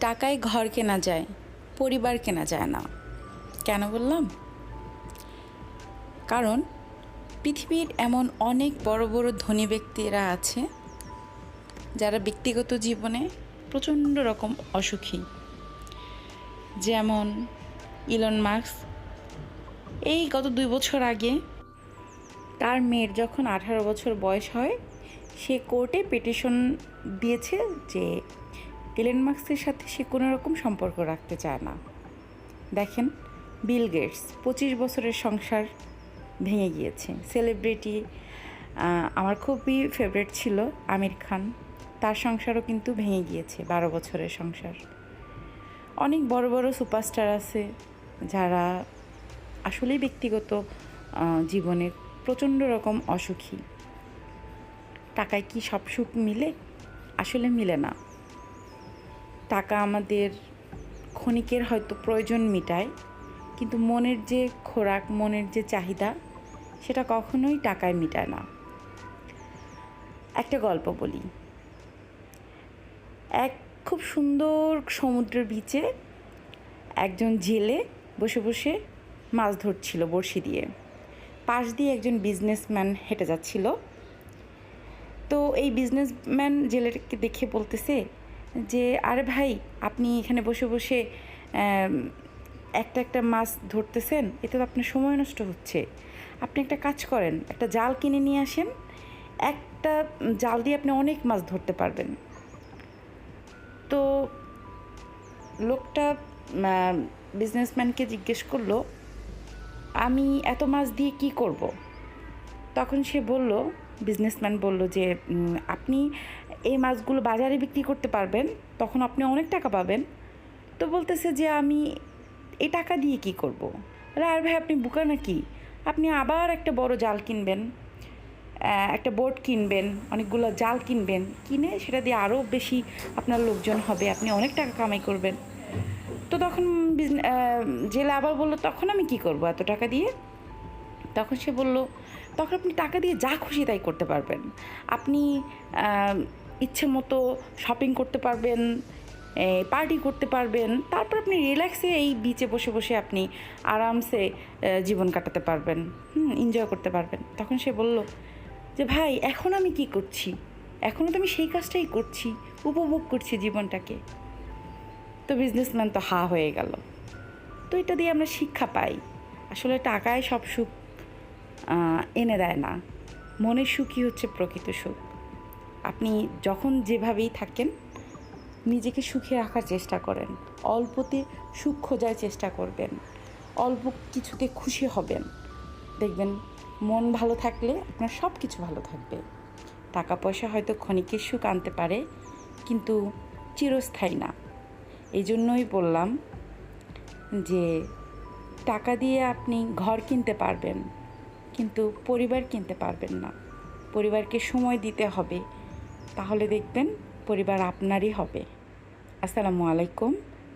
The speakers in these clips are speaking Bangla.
টাকায় ঘর কেনা যায়, পরিবার কেনা যায় না। কেন বললাম? কারণ পৃথিবীর এমন অনেক বড় বড় ধনী ব্যক্তিরা আছে, যারা ব্যক্তিগত জীবনে প্রচণ্ড রকম অসুখী। যেমন ইলন মার্কস এই গত দুই বছর আগে তার মেয়ের যখন আঠারো বছর বয়স হয়, সে কোর্টে পিটিশন দিয়েছে যে ইলেন মার্কসের সাথে সে কোনো রকম সম্পর্ক রাখতে চায় না। দেখেন, বিল গেটস পঁচিশ বছরের সংসার ভেঙে গিয়েছে। সেলিব্রিটি আমার খুবই ফেভারিট ছিল আমির খান। তার সংসারও কিন্তু ভেঙে গিয়েছে, বারো বছরের সংসার। অনেক বড় বড় সুপারস্টার আছে যারা আসলেই ব্যক্তিগত জীবনে প্রচণ্ড রকম অসুখী। টাকায় কি সব সুখ মিলে? আসলে মিলে না। টাকা আমাদের ক্ষণিকের হয়তো প্রয়োজন মিটায়, কিন্তু মনের যে খোরাক, মনের যে চাহিদা, সেটা কখনোই টাকায় মিটায় না। একটা গল্প বলি। এক খুব সুন্দর সমুদ্রের বিচে একজন জেলে বসে বসে মাছ ধরছিল বড়শি দিয়ে। পাশ দিয়ে একজন বিজনেসম্যান হেঁটে যাচ্ছিল। তো এই বিজনেসম্যান জেলেটাকে দেখে বলতেছে যে, আরে ভাই, আপনি এখানে বসে বসে একটা একটা মাছ ধরতেছেন, এতে তো আপনার সময় নষ্ট হচ্ছে আপনি একটা কাজ করেন, একটা জাল কিনে নিয়ে আসেন, একটা জাল দিয়ে আপনি অনেক মাছ ধরতে পারবেন তো লোকটা বিজনেসম্যানকে জিজ্ঞেস করল, আমি এত মাছ দিয়ে কি করব। তখন সে বলল বিজনেসম্যান বলল যে আপনি এই মাছগুলো বাজারে বিক্রি করতে পারবেন, তখন আপনি অনেক টাকা পাবেন। তো বলতেছে যে আমি এই টাকা দিয়ে কি করব। আরে ভাই, আপনি বুকা নাকি? আপনি আবার একটা বড় জাল কিনবেন একটা বোট কিনবেন, অনেকগুলো জাল কিনবেন। কিনে সেটা দিয়ে আরও বেশি আপনার লোকজন হবে, আপনি অনেক টাকা কামাই করবেন। তো তখন জেলে আবার বলল, তখন আমি কি করব এত টাকা দিয়ে? তখন সে বলল, তখন আপনি টাকা দিয়ে যা খুশি তাই করতে পারবেন। আপনি ইচ্ছে মতো শপিং করতে পারবেন পার্টি করতে পারবেন, তারপর আপনি রিল্যাক্সে এই বিচে বসে বসে আপনি আরামসে জীবন কাটাতে পারবেন, হুম এনজয় করতে পারবেন। তখন সে বলল, যে ভাই, এখন আমি কি করছি? এখনও তো আমি সেই কাজটাই করছি, উপভোগ করছি জীবনটাকে। তো বিজনেসম্যান তো হা হয়ে গেল। তো এটা দিয়ে আমরা শিক্ষা পাই। আসলে টাকায় সব সুখ এনে দেয় না। মনের সুখই হচ্ছে প্রকৃত সুখ। আপনি যখন যেভাবেই থাকেন, নিজেকে সুখে রাখার চেষ্টা করেন, অল্পতে সুখ খোঁজার চেষ্টা করবেন, অল্প কিছুতে খুশি হবেন। দেখবেন, মন ভালো থাকলে আপনার সব কিছু ভালো থাকবে। টাকা পয়সা হয়তো ক্ষণিকের সুখ আনতে পারে, কিন্তু চিরস্থায়ী না। এই জন্যই বললাম যে, টাকা দিয়ে আপনি ঘর কিনতে পারবেন, কিন্তু পরিবার কিনতে পারবেন না। পরিবারকে সময় দিতে হবে তাহলে দেখবেন পরিবার আপনারই হবে। আসসালামু আলাইকুম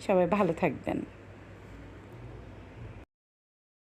সবাই ভালো থাকবেন।